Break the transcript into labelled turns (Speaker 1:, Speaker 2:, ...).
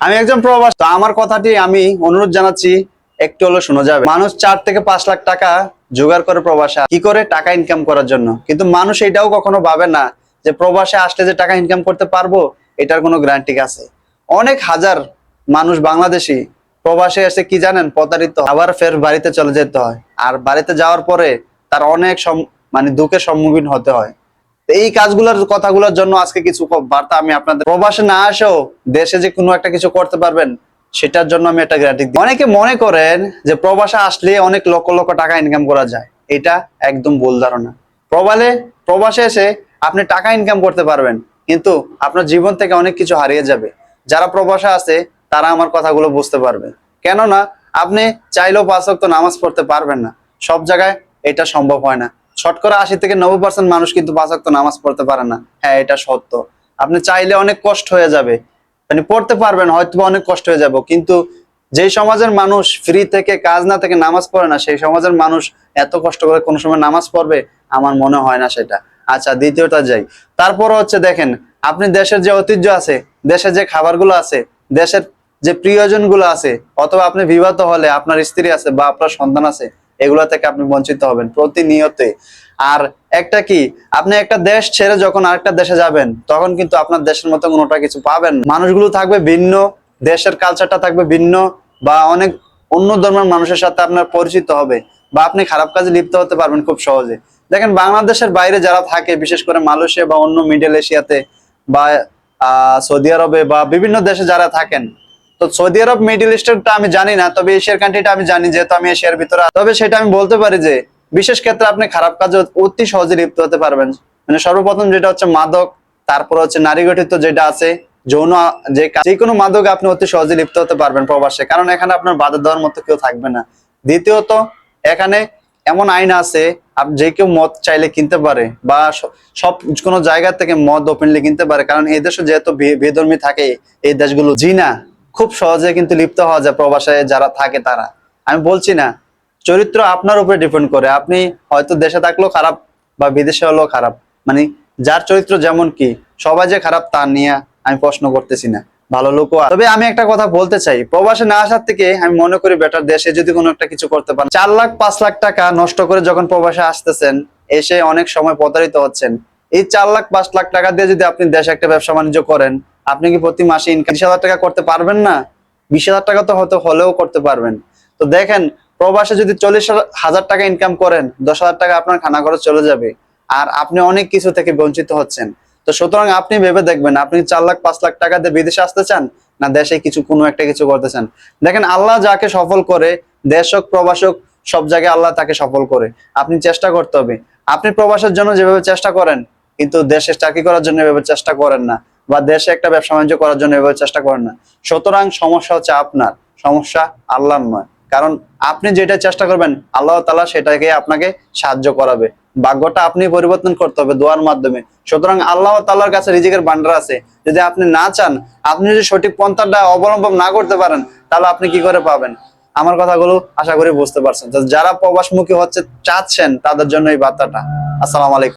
Speaker 1: আমি একজন প্রবাস, তো আমার কথাটি আমি অনুরোধ জানাচ্ছি, একটু হলো শোনা যাবে। মানুষ চার থেকে পাঁচ লাখ টাকা জোগাড় করে প্রবাসে কি করে? টাকা ইনকাম করার জন্য। কিন্তু মানুষ এটাও কখনো ভাবে না যে প্রবাসে আসলে যে টাকা ইনকাম করতে পারব, এটার কোনো গ্যারান্টি আছে। অনেক হাজার মানুষ বাংলাদেশি প্রবাসে এসে কি জানেন? প্রতারিত আবার ফের বাড়িতে চলে যেতে হয়। আর বাড়িতে যাওয়ার পরে তার অনেক মানে দুঃখের সম্মুখীন হতে হয়। এই কাজগুলোর কথাগুলোর জন্য আজকে কিছু বার্তা আমি আপনাদের প্রবাসে না আসেও দেশে যে কোনো একটা কিছু করতে পারবেন, সেটার জন্য আমি একটা দিই। অনেকে মনে করেন যে প্রবাসে আসলে অনেক লক্ষ লক্ষ টাকা ইনকাম করা যায়। এটা একদম ভুল ধারণা। প্রবালে প্রবাসে এসে আপনি টাকা ইনকাম করতে পারবেন, কিন্তু আপনার জীবন থেকে অনেক কিছু হারিয়ে যাবে। যারা প্রবাসে আছে, তারা আমার কথাগুলো বুঝতে পারবে। কেননা, আপনি চাইলেও পাঁচ নামাজ পড়তে পারবেন না। সব জায়গায় এটা সম্ভব হয় না। শতকরা আশি থেকে নব্বই পার্সেন্ট মানুষ কিন্তু পাঁচ নামাজ পড়তে পারে না। হ্যাঁ এটা সত্য। আপনি চাইলে অনেক কষ্ট হয়ে যাবে। মানে পড়তে পারবেন হয়তো অনেক কষ্ট হয়ে যাব। কিন্তু যেই সমাজের মানুষ ফ্রি থেকে কাজ না থেকে নামাজ পড়ে না, সেই সমাজের মানুষ এত কষ্ট করে কোনো সময় নামাজ পড়বে, আমার মনে হয় না সেটা। আচ্ছা দ্বিতীয়টা যাই। তারপর হচ্ছে দেখেন, আপনি দেশের যে ঐতিহ্য আছে, দেশের যে খাবারগুলো আছে, দেশের যে প্রিয়জনগুলো আছে, অথবা আপনি বিবাহিত হলে আপনার স্ত্রী আছে বা আপনার সন্তান আছে এগুলা থেকে আপনি বঞ্চিত হবেন প্রতিনিয়তে আর একটা কি, আপনি একটা দেশ ছেড়ে যখন আরেকটা দেশে যাবেন, তখন কিন্তু আপনার দেশের মতো কোনোটা কিছু পাবেন মানুষগুলো থাকবে ভিন্ন, দেশের কালচারটা থাকবে ভিন্ন, বা অনেক অন্য ধর্মের মানুষের সাথে আপনার পরিচিত হবে, বা আপনি খারাপ কাজে লিপ্ত হতে পারবেন খুব সহজে। দেখেন, বাংলাদেশের বাইরে যারা থাকে, বিশেষ করে মালয়েশিয়া বা অন্য মিডল এশিয়াতে, বা সৌদি আরবে বা বিভিন্ন দেশে যারা থাকেন তো সৌদি আরব, মিডল ইস্টারটা আমি জানি না, তবে এশিয়ার কান্ট্রিটা আমি জানি যেহেতু আমি এশিয়ার ভিতরে। তবে সেটা আমি বলতে পারি যে, বিশেষ ক্ষেত্রে আপনি খারাপ কাজে অতি সহজে লিপ্ত হতে পারবেন। মানে সর্বপ্রথম যেটা হচ্ছে মাদক, তারপর হচ্ছে নারী গঠিত যেটা আছে, যৌন, যে যে কোনো মাদক আপনি অতি সহজে লিপ্ত হতে পারবেন প্রবাসে, কারণ এখানে আপনার বাধা দেওয়ার মতো কেউ থাকবে না। দ্বিতীয়ত, এখানে এমন আইন আছে যে কেউ মদ চাইলে কিনতে পারে, বা সব কোনো জায়গা থেকে মদ ওপেনলি কিনতে পারে, কারণ এই দেশে যেহেতু বেধর্মী থাকে, এই দেশগুলো জিনা খুব সহজে কিন্তু লিপ্ত হওয়া যায় প্রবাসে যারা থাকে তারা। আমি বলছি না, চরিত্র আপনার উপরে ডিপেন্ড করে। আপনি হয়তো দেশে থাকলেও খারাপ বা বিদেশে হলেও খারাপ। মানে যার চরিত্র যেমন কি, সবাই যে খারাপ তা নিয়ে আমি প্রশ্ন করতেছি না। ভালো লোকও তবে আমি একটা কথা বলতে চাই, প্রবাসে না আসার থেকে আমি মনে করি বেটার দেশে যদি কোনো একটা কিছু করতে পারেন। চার লাখ, পাঁচ লাখ টাকা নষ্ট করে যখন প্রবাসে আসতেছেন, এসে অনেক সময় প্রতারিত হচ্ছেন। এই চার লাখ, পাঁচ লাখ টাকা দিয়ে যদি আপনি দেশে একটা ব্যবসা বাণিজ্য করেন আপনি কি প্রতি মাসে ইনকাম বিশ হাজার টাকা করতে পারবেন না? বিশ হাজার টাকা তো হয়তো হলেও করতে পারবেন। তো দেখেন, প্রবাসে যদি চল্লিশ হাজার টাকা ইনকাম করেন, দশ হাজার টাকা আপনার খানা খরচ চলে যাবে। আর আপনি অনেক কিছু থেকে বঞ্চিত হচ্ছেন। তো সুতরাং আপনি ভেবে দেখবেন, আপনি চার লাখ, পাঁচ লাখ টাকা দিয়ে বিদেশে আসতে চান না দেশে কিছু, কোনো একটা কিছু করতে চান? দেখেন, আল্লাহ যাকে সফল করে, দেশ হোক, প্রবাস হোক, সব জায়গায় আল্লাহ তাকে সফল করে। আপনি চেষ্টা করতে হবে। আপনি প্রবাসের জন্য যেভাবে চেষ্টা করেন, কিন্তু দেশে চাকরি করার জন্য এভাবে চেষ্টা করেন না। বা দেশে একটা ব্যবসা বাণিজ্য করার জন্য এভাবে চেষ্টা করেন না। সুতরাং সমস্যা হচ্ছে আপনার। সমস্যা আল্লাহর নয়। কারণ আপনি যেটা চেষ্টা করবেন, আল্লাহ তালা সেটাকে আপনাকে সাহায্য করাবে। ভাগ্যটা আপনি পরিবর্তন করতে হবে দোয়ার মাধ্যমে। সুতরাং আল্লাহ তাল্লার কাছে রিজিকের ভান্ডার আছে। যদি আপনি না চান, আপনি যদি সঠিক পন্থাটা অবলম্বন না করতে পারেন, তাহলে আপনি কি করে পাবেন? আমার কথাগুলো আশা করি বুঝতে পারছেন। যারা প্রবাসমুখী হচ্ছে, চাচ্ছেন তাদের জন্য এই বার্তাটা। আসসালাম আলাইকুম।